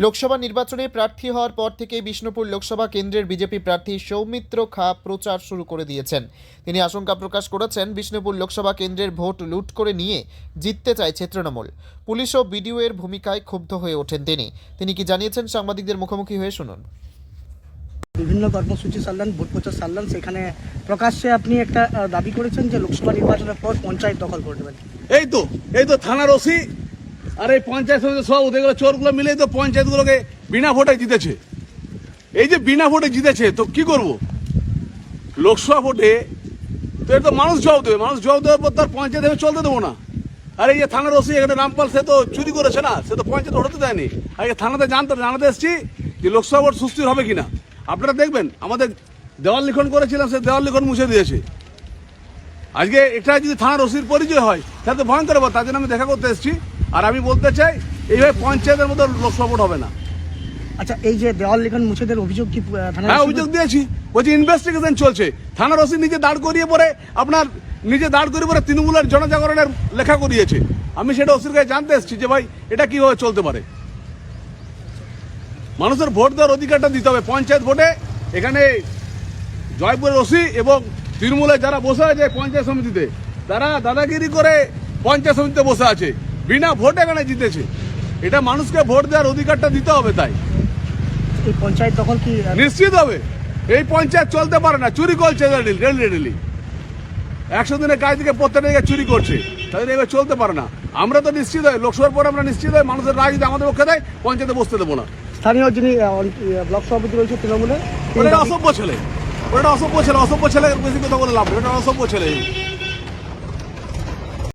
লোকসভা নির্বাচনে প্রার্থী হওয়ার পর থেকে বিষ্ণুপুর লোকসভা কেন্দ্রের বিজেপি প্রার্থী সৌমিত্র খা প্রচার শুরু করে দিয়েছেন। তিনি আশঙ্কা প্রকাশ করেছেন বিষ্ণুপুর লোকসভা কেন্দ্রের ভোট লুট করে নিয়ে জিততে চাইছে তৃণমূল পুলিশ ও বিডিও এর ভূমিকায় ক্ষুব্ধ হয়ে ওঠেন তিনি। তিনি কি জানিয়েছেন সাংবাদিকদের মুখোমুখি হয়ে শুনুন। বিভিন্ন কর্মসূচি সারলেন ভোট প্রচার সারলেন সেখানে প্রকাশ্যে আপনি একটা দাবি করেছেন যে লোকসভা নির্বাচনের পর পঞ্চায়েত দখল করে দেবেন। এই তো এই তো থানার ওসি আর এই পঞ্চায়েত সভাপতি এগুলো চোরগুলো মিলেই তো পঞ্চায়েতগুলোকে বিনা ভোটে জিতেছে। এই যে বিনা ভোটে জিতেছে, তো কি করব? লোকসভা ভোটে তো এটা তো মানুষ জবাব দেবে, মানুষ জবাব দেওয়ার পর তার পঞ্চায়েত আমি চলতে দেবো না। আর এই যে থানার ওসি এখানে রামপাল, সে তো চুরি করেছে না, সে তো পঞ্চায়েত হতে দেয়নি। আর এই থানাতে জানতে, জানাতে এসেছি যে লোকসভা ভোট সুস্থির হবে কিনা। আপনারা দেখবেন, আমাদের দেওয়াল লিখন করেছিলাম, সে দেওয়াল লিখন মুছে দিয়েছে। আজকে এটা যদি থানার ওসির পরিচয় হয় তাহলে তো ভয়ঙ্কর ব্যাপার তার জন্য আমি দেখা করতে এসেছি। আর আমি বলতে চাই এইভাবে পঞ্চায়েতের মতো লোকসভা হবে না। আচ্ছা এই যে দেওয়াল লিখন মুছেদের অভিযোগ কি হ্যাঁ অভিযোগ দিয়েছি। বলছি ইনভেস্টিগেশন চলছে। থানার ওসি নিজে দাঁড় করিয়ে পরে আপনার নিজে দাঁড় করিয়ে পরে তৃণমূলের জনজাগরণের লেখা করিয়েছে। আমি সেটা ওসির কাছে জানতে এসেছি যে ভাই এটা কীভাবে চলতে পারে। মানুষের ভোট দেওয়ার অধিকারটা দিতে হবে। পঞ্চায়েত ভোটে এখানে জয়পুরের ওসি এবং তৃণমূলের যারা বসে আছে পঞ্চায়েত সমিতিতে তারা দাদাগিরি করে পঞ্চায়েত সমিতিতে বসে আছে। বিনা ভোটে এখানে জিতেছে। এটা মানুষকে ভোট দেওয়ার অধিকারটা দিতে হবে তাই। এই পঞ্চায়েত দখল কি নিশ্চিত হবে। এই পঞ্চায়েত চলতে পারে না চুরি করছে একশো দিনের কাজ থেকে প্রত্যেকটা জায়গায় চুরি করছে তাদের এবার চলতে পারে না। আমরা তো নিশ্চিত হয় লোকসভার পরে আমরা নিশ্চিত হয় মানুষের রায় যদি আমাদের পক্ষে দেয় পঞ্চায়েতে বসতে দেবো না। স্থানীয় যিনি আহ, ব্লক সভাপতি রয়েছে ওটা দাবি- অসভ্য ছেলে। ওটা অসভ্য ছেলে অসভ্য ছেলে বেশি কথা বলে লাভ। ওটা অসভ্য ছেলে